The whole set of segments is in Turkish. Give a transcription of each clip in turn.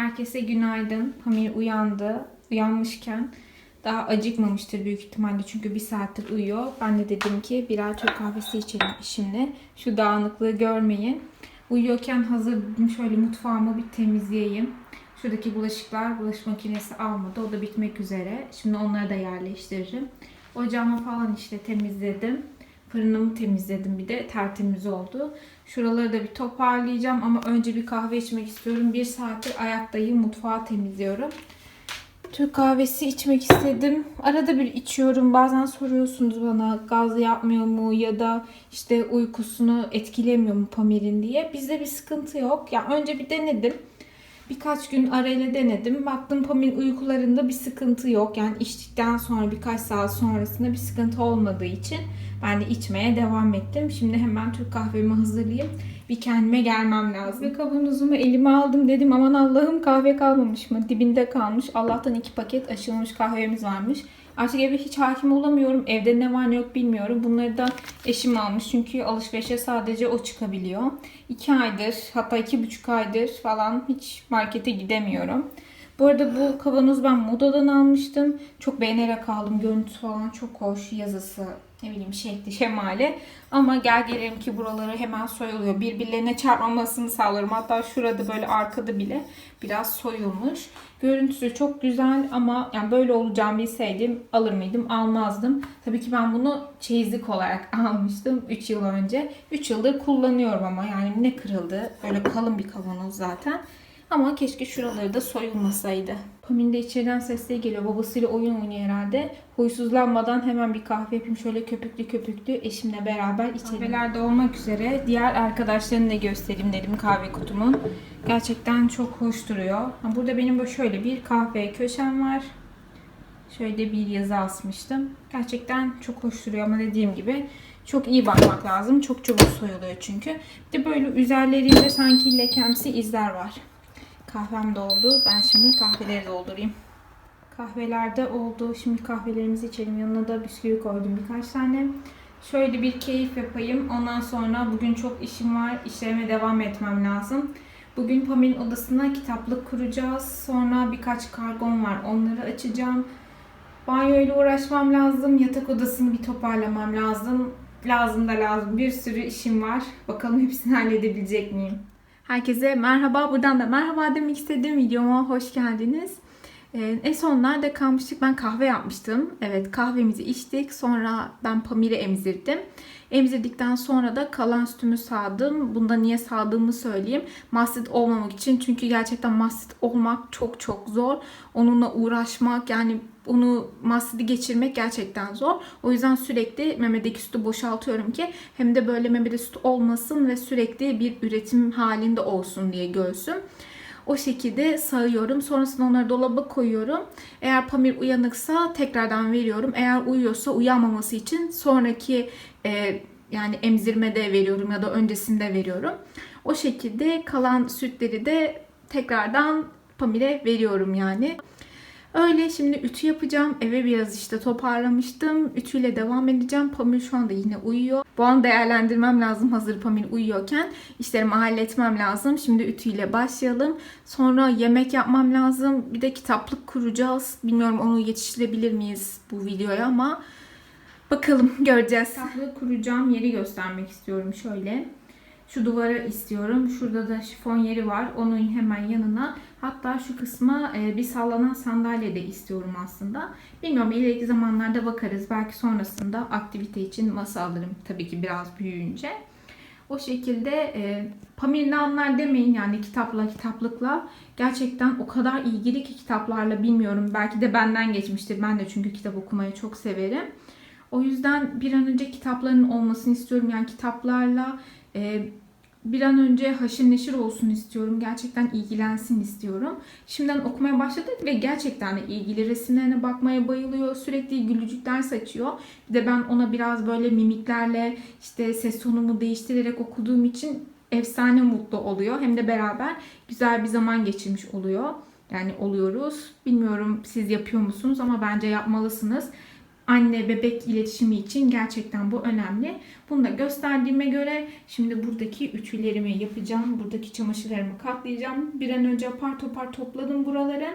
Herkese günaydın. Pamir uyandı. Uyanmışken daha acıkmamıştır büyük ihtimalle çünkü bir saattir uyuyor. Ben de dedim ki birer Türk kahvesi içelim şimdi. Şu dağınıklığı görmeyin. Uyuyorken hazır şöyle mutfağımı bir temizleyeyim. Şuradaki bulaşıklar bulaşık makinesi almadı. O da bitmek üzere. Şimdi onları da yerleştiririm. Ocağımı falan işte temizledim. Fırınımı temizledim bir de tertemiz oldu. Şuraları da bir toparlayacağım ama önce bir kahve içmek istiyorum. Bir saattir ayaktayım mutfağı temizliyorum. Türk kahvesi içmek istedim. Arada bir içiyorum. Bazen soruyorsunuz bana gaz yapmıyor mu ya da işte uykusunu etkilemiyor mu Pamir'in diye. Bizde bir sıkıntı yok. Ya önce bir denedim. Birkaç gün arayla denedim. Baktım Pamir uykularında bir sıkıntı yok. Yani içtikten sonra birkaç saat sonrasında bir sıkıntı olmadığı için ben de içmeye devam ettim. Şimdi hemen Türk kahvemi hazırlayayım. Bir kendime gelmem lazım. Ve kavanozumu elime aldım dedim aman Allah'ım kahve kalmamış mı? Dibinde kalmış. Allah'tan iki paket aşılmış kahvemiz varmış. Artık eve hiç hakim olamıyorum. Evde ne var ne yok bilmiyorum. Bunları da eşim almış. Çünkü alışverişe sadece o çıkabiliyor. İki aydır hatta iki buçuk aydır falan hiç markete gidemiyorum. Bu arada bu kavanoz ben modadan almıştım. Çok beğenerek aldım. Görüntüsü falan çok hoş. Yazısı ne bileyim şekli şemali. Ama gel gelelim ki buraları hemen soyuluyor. Birbirlerine çarpmamasını sağlıyorum. Hatta şurada böyle arkada bile biraz soyulmuş. Görüntüsü çok güzel ama yani böyle olacağını bilseydim alır mıydım? Almazdım. Tabii ki ben bunu çeyizlik olarak almıştım 3 yıl önce. 3 yıldır kullanıyorum ama yani ne kırıldı? Böyle kalın bir kavanoz zaten. Ama keşke şuraları da soyulmasaydı. Pamin de içeriden sesleri geliyor. Babasıyla oyun oynuyor herhalde. Huysuzlanmadan hemen bir kahve yapayım. Şöyle köpüklü köpüklü eşimle beraber içelim. Kahvelerde olmak üzere diğer arkadaşlarını da göstereyim dedim kahve kutumu. Gerçekten çok hoş duruyor. Burada benim böyle şöyle bir kahve köşem var. Şöyle bir yazı asmıştım. Gerçekten çok hoş duruyor ama dediğim gibi çok iyi bakmak lazım. Çok çabuk soyuluyor çünkü. Bir de böyle üzerlerinde sanki lekemsi izler var. Kahvem doldu. Ben şimdi kahveleri doldurayım. Kahvelerde oldu. Şimdi kahvelerimizi içelim. Yanına da bisküvi koydum birkaç tane. Şöyle bir keyif yapayım. Ondan sonra bugün çok işim var. İşlerime devam etmem lazım. Bugün Pam'in odasına kitaplık kuracağız. Sonra birkaç kargom var. Onları açacağım. Banyoyla uğraşmam lazım. Yatak odasını bir toparlamam lazım. Lazım da lazım. Bir sürü işim var. Bakalım hepsini halledebilecek miyim? Herkese merhaba. Buradan da merhaba demek istediğim videoma hoş geldiniz. Ee, en son nerede kalmıştık? Ben kahve yapmıştım. Evet kahvemizi içtik. Sonra ben Pamir'i emzirdim. Emzirdikten sonra da kalan sütümü sağdım. Bunda niye sağdığımı söyleyeyim. Mastit olmamak için. Çünkü gerçekten mastit olmak çok çok zor. Onunla uğraşmak yani onu mastiti geçirmek gerçekten zor. O yüzden sürekli memedeki sütü boşaltıyorum ki hem de böyle memede süt olmasın ve sürekli bir üretim halinde olsun diye göğsüm. O şekilde sağıyorum. Sonrasında onları dolaba koyuyorum. Eğer Pamir uyanıksa tekrardan veriyorum. Eğer uyuyorsa uyanmaması için sonraki e, yani emzirmede veriyorum ya da öncesinde veriyorum. O şekilde kalan sütleri de tekrardan Pamir'e veriyorum yani. Öyle şimdi ütü yapacağım. Eve biraz işte toparlamıştım. Ütüyle devam edeceğim. Pamir şu anda yine uyuyor. Bu an değerlendirmem lazım hazır Pamir uyuyorken. İşlerimi halletmem lazım. Şimdi ütüyle başlayalım. Sonra yemek yapmam lazım. Bir de kitaplık kuracağız. Bilmiyorum onu yetiştirebilir miyiz bu videoya ama bakalım göreceğiz. Kitaplık kuracağım yeri göstermek istiyorum şöyle. Şu duvara istiyorum. Şurada da şifon yeri var. Onun hemen yanına. Hatta şu kısma e, bir sallanan sandalye de istiyorum aslında. Bilmiyorum ileriki zamanlarda bakarız. Belki sonrasında aktivite için masa alırım. Tabii ki biraz büyüyünce. O şekilde e, Pamir ne anlar demeyin yani kitapla kitaplıkla. Gerçekten o kadar ilgili ki kitaplarla bilmiyorum. Belki de benden geçmiştir. Ben de çünkü kitap okumayı çok severim. O yüzden bir an önce kitapların olmasını istiyorum. Yani kitaplarla e, bir an önce haşır neşir olsun istiyorum. Gerçekten ilgilensin istiyorum. Şimdiden okumaya başladı ve gerçekten de ilgili. Resimlerine bakmaya bayılıyor. Sürekli gülücükler saçıyor. Bir de ben ona biraz böyle mimiklerle işte ses tonumu değiştirerek okuduğum için efsane mutlu oluyor. Hem de beraber güzel bir zaman geçirmiş oluyor. Yani oluyoruz. Bilmiyorum siz yapıyor musunuz ama bence yapmalısınız. Anne bebek iletişimi için gerçekten bu önemli. Bunu da gösterdiğime göre şimdi buradaki ütülerimi yapacağım. Buradaki çamaşırlarımı katlayacağım. Bir an önce apar topar topladım buraları.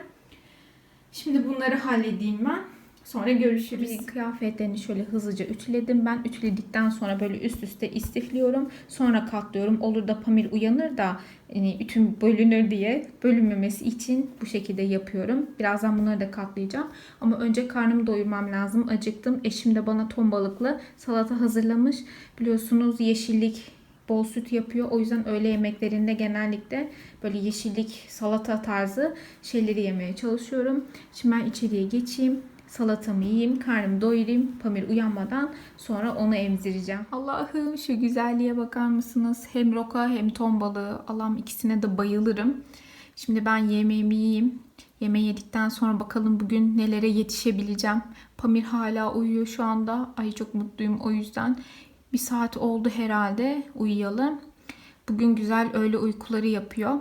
Şimdi bunları halledeyim ben. Sonra görüşürüz. Kıyafetlerini şöyle hızlıca ütüledim. Ben ütüledikten sonra böyle üst üste istifliyorum. Sonra katlıyorum. Olur da Pamir uyanır da yani ütüm bölünür diye bölünmemesi için bu şekilde yapıyorum. Birazdan bunları da katlayacağım. Ama önce karnımı doyurmam lazım. Acıktım. Eşim de bana ton balıklı salata hazırlamış. Biliyorsunuz yeşillik bol süt yapıyor. O yüzden öğle yemeklerinde genellikle böyle yeşillik, salata tarzı şeyleri yemeye çalışıyorum. Şimdi ben içeriye geçeyim. Salatamı yiyeyim, karnımı doyurayım. Pamir uyanmadan sonra onu emzireceğim. Allah'ım şu güzelliğe bakar mısınız? Hem roka hem ton balığı. Allah'ım ikisine de bayılırım. Şimdi ben yemeğimi yiyeyim. Yemeği yedikten sonra bakalım bugün nelere yetişebileceğim. Pamir hala uyuyor şu anda. Ay çok mutluyum o yüzden. Bir saat oldu herhalde uyuyalı. Bugün güzel öğle uykuları yapıyor.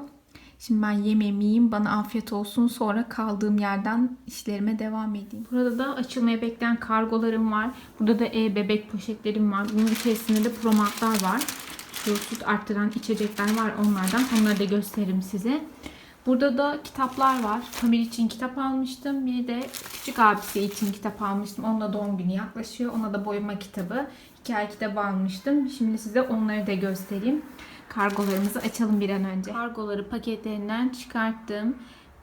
Şimdi ben yemeğimi yiyeyim. Bana afiyet olsun. Sonra kaldığım yerden işlerime devam edeyim. Burada da açılmaya bekleyen kargolarım var. Burada da e-bebek poşetlerim var. Bunun içerisinde de promarklar var. Süt arttıran içecekler var onlardan. Onları da gösteririm size. Burada da kitaplar var. Pamir için kitap almıştım. Bir de küçük abisi için kitap almıştım. Onun da doğum günü yaklaşıyor. Ona da boyama kitabı, hikaye kitabı almıştım. Şimdi size onları da göstereyim. Kargolarımızı açalım bir an önce. Kargoları paketlerinden çıkarttım.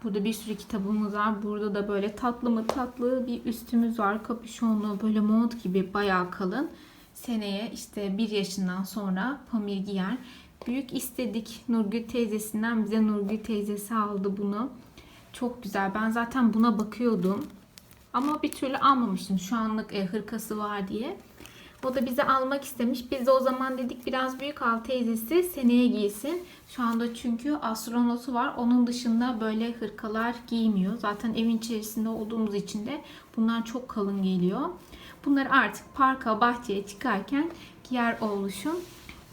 Burada bir sürü kitabımız var. Burada da böyle tatlı mı tatlı bir üstümüz var. Kapüşonlu böyle mont gibi bayağı kalın. Seneye işte bir yaşından sonra Pamir giyer. Büyük istedik. Nurgül teyzesinden bize Nurgül teyzesi aldı bunu. Çok güzel. Ben zaten buna bakıyordum. Ama bir türlü almamıştım. Şu anlık e, hırkası var diye. O da bize almak istemiş. Biz de o zaman dedik biraz büyük al teyzesi seneye giysin. Şu anda çünkü astronotu var. Onun dışında böyle hırkalar giymiyor. Zaten evin içerisinde olduğumuz için de bunlar çok kalın geliyor. Bunları artık parka, bahçeye çıkarken giyer oluşum.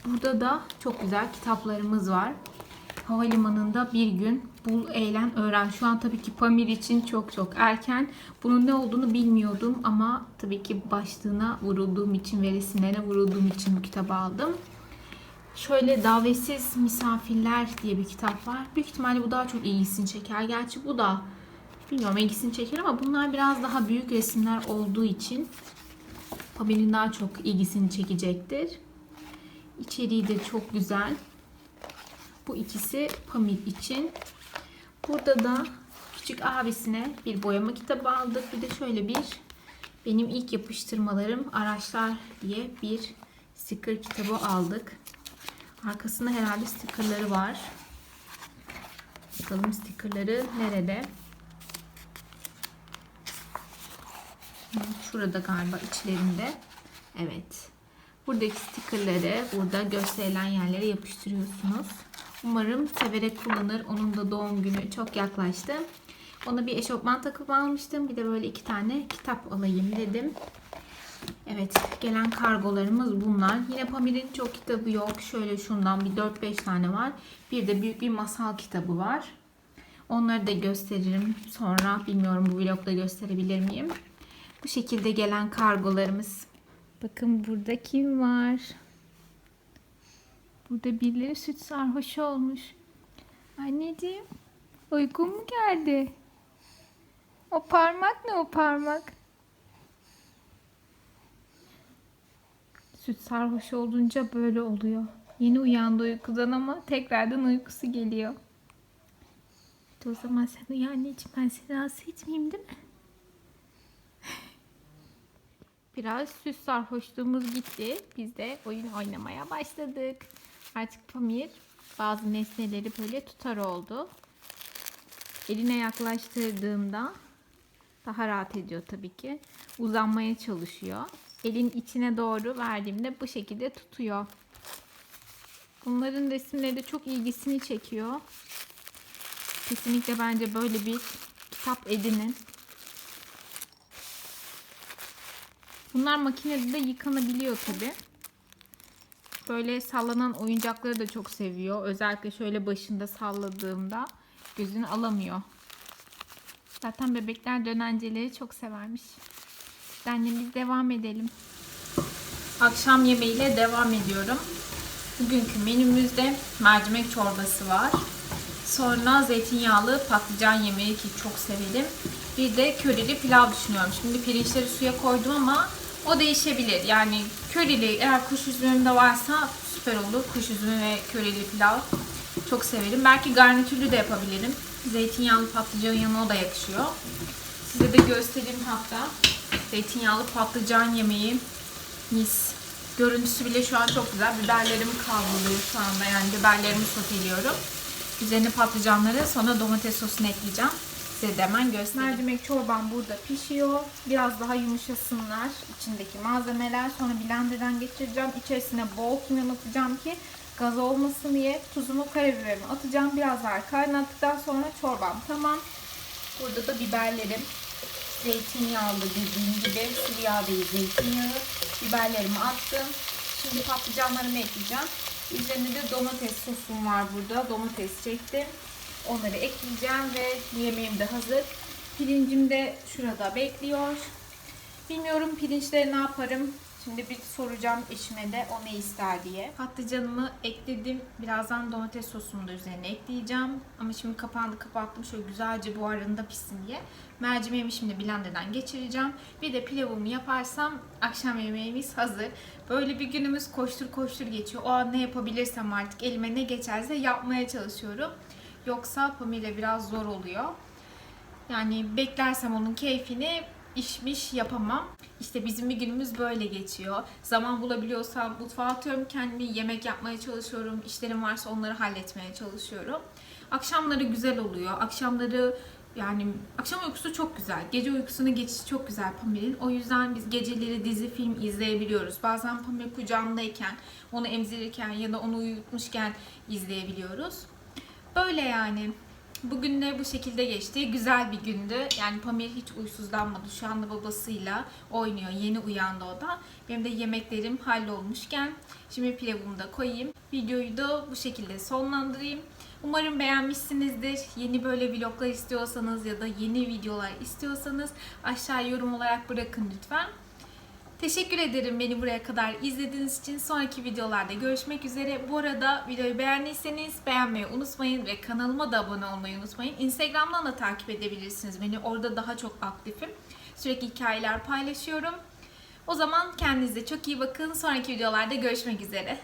Burada da çok güzel kitaplarımız var. Havalimanında bir gün bul, eğlen, öğren. Şu an tabii ki Pamir için çok çok erken. Bunun ne olduğunu bilmiyordum ama tabii ki başlığına vurulduğum için ve resimlerine vurulduğum için bu kitabı aldım. Şöyle davetsiz misafirler diye bir kitap var. Büyük ihtimalle bu daha çok ilgisini çeker. Gerçi bu da bilmiyorum ilgisini çeker ama bunlar biraz daha büyük resimler olduğu için Pamir'in daha çok ilgisini çekecektir. İçeriği de çok güzel. Bu ikisi Pamir için. Burada da küçük abisine bir boyama kitabı aldık. Bir de şöyle bir benim ilk yapıştırmalarım araçlar diye bir sticker kitabı aldık. Arkasında herhalde stickerları var. Bakalım stickerları nerede? Şurada galiba içlerinde. Evet. Buradaki stickerları burada gösterilen yerlere yapıştırıyorsunuz. Umarım severek kullanır. Onun da doğum günü çok yaklaştı. Ona bir eşofman takımı almıştım. Bir de böyle iki tane kitap alayım dedim. Evet gelen kargolarımız bunlar. Yine Pamir'in çok kitabı yok. Şöyle şundan bir 4-5 tane var. Bir de büyük bir masal kitabı var. Onları da gösteririm sonra. Bilmiyorum bu vlogda gösterebilir miyim? Bu şekilde gelen kargolarımız. Bakın burada kim var? Burada birileri süt sarhoş olmuş. Anneciğim, uykun mu geldi? O parmak ne o parmak? Süt sarhoş olunca böyle oluyor. Yeni uyandı uykudan ama tekrardan uykusu geliyor. İşte o zaman sen uyan anneciğim ben seni rahatsız etmeyeyim değil mi? Biraz süs sarhoşluğumuz gitti. Biz de oyun oynamaya başladık. Artık Pamir bazı nesneleri böyle tutar oldu. Eline yaklaştırdığımda daha rahat ediyor tabii ki. Uzanmaya çalışıyor. Elin içine doğru verdiğimde bu şekilde tutuyor. Bunların resimleri de çok ilgisini çekiyor. Kesinlikle bence böyle bir kitap edinin. Bunlar makinede de yıkanabiliyor tabi. Böyle sallanan oyuncakları da çok seviyor. Özellikle şöyle başında salladığımda gözünü alamıyor. Zaten bebekler dönenceleri çok severmiş. Senle biz devam edelim. Akşam yemeğiyle devam ediyorum. Bugünkü menümüzde mercimek çorbası var. Sonra zeytinyağlı patlıcan yemeği ki çok severim. Bir de körili pilav düşünüyorum. Şimdi pirinçleri suya koydum ama o değişebilir. Yani körili eğer kuş üzümüm de varsa süper olur. Kuş üzümü ve körili pilav çok severim. Belki garnitürlü de yapabilirim. Zeytinyağlı patlıcanın yanına o da yakışıyor. Size de göstereyim hatta. Zeytinyağlı patlıcan yemeği mis. Görüntüsü bile şu an çok güzel. Biberlerim kavruluyor şu anda. Yani biberlerimi soteliyorum. Üzerine patlıcanları sonra domates sosunu ekleyeceğim. Size de hemen göstereyim. Mercimek çorbam burada pişiyor. Biraz daha yumuşasınlar içindeki malzemeler. Sonra blenderdan geçireceğim. İçerisine bol kimyon atacağım ki gaz olmasın diye. Tuzumu, karabiberimi atacağım. Biraz daha kaynattıktan sonra çorbam tamam. Burada da biberlerim. Zeytinyağlı dediğim gibi sıvı değil zeytinyağı. Biberlerimi attım. Şimdi patlıcanlarımı ekleyeceğim. Üzerinde de domates sosum var burada. Domates çektim. Onları ekleyeceğim ve yemeğim de hazır. Pirincim de şurada bekliyor. Bilmiyorum pirinçleri ne yaparım. Şimdi bir soracağım eşime de o ne ister diye. Patlıcanımı ekledim. Birazdan domates sosumu da üzerine ekleyeceğim. Ama şimdi kapağını kapattım. Şöyle güzelce buharında pişsin diye. Mercimeğimi şimdi blenderdan geçireceğim. Bir de pilavımı yaparsam akşam yemeğimiz hazır. Böyle bir günümüz koştur koştur geçiyor. O an ne yapabilirsem artık elime ne geçerse yapmaya çalışıyorum. Yoksa Pamela biraz zor oluyor. Yani beklersem onun keyfini işmiş yapamam. İşte bizim bir günümüz böyle geçiyor. Zaman bulabiliyorsam mutfağa atıyorum kendimi, yemek yapmaya çalışıyorum. İşlerim varsa onları halletmeye çalışıyorum. Akşamları güzel oluyor. Akşamları yani akşam uykusu çok güzel. Gece uykusuna geçişi çok güzel Pamir'in. O yüzden biz geceleri dizi film izleyebiliyoruz. Bazen Pamir kucağımdayken, onu emzirirken ya da onu uyutmuşken izleyebiliyoruz. Böyle yani. Bugün de bu şekilde geçti. Güzel bir gündü. Yani Pamir hiç uysuzlanmadı. Şu anda babasıyla oynuyor. Yeni uyandı o da. Benim de yemeklerim hallolmuşken şimdi pilavımı da koyayım. Videoyu da bu şekilde sonlandırayım. Umarım beğenmişsinizdir. Yeni böyle vloglar istiyorsanız ya da yeni videolar istiyorsanız aşağı yorum olarak bırakın lütfen. Teşekkür ederim beni buraya kadar izlediğiniz için. Sonraki videolarda görüşmek üzere. Bu arada videoyu beğendiyseniz beğenmeyi unutmayın ve kanalıma da abone olmayı unutmayın. Instagram'dan da takip edebilirsiniz beni. Orada daha çok aktifim. Sürekli hikayeler paylaşıyorum. O zaman kendinize çok iyi bakın. Sonraki videolarda görüşmek üzere.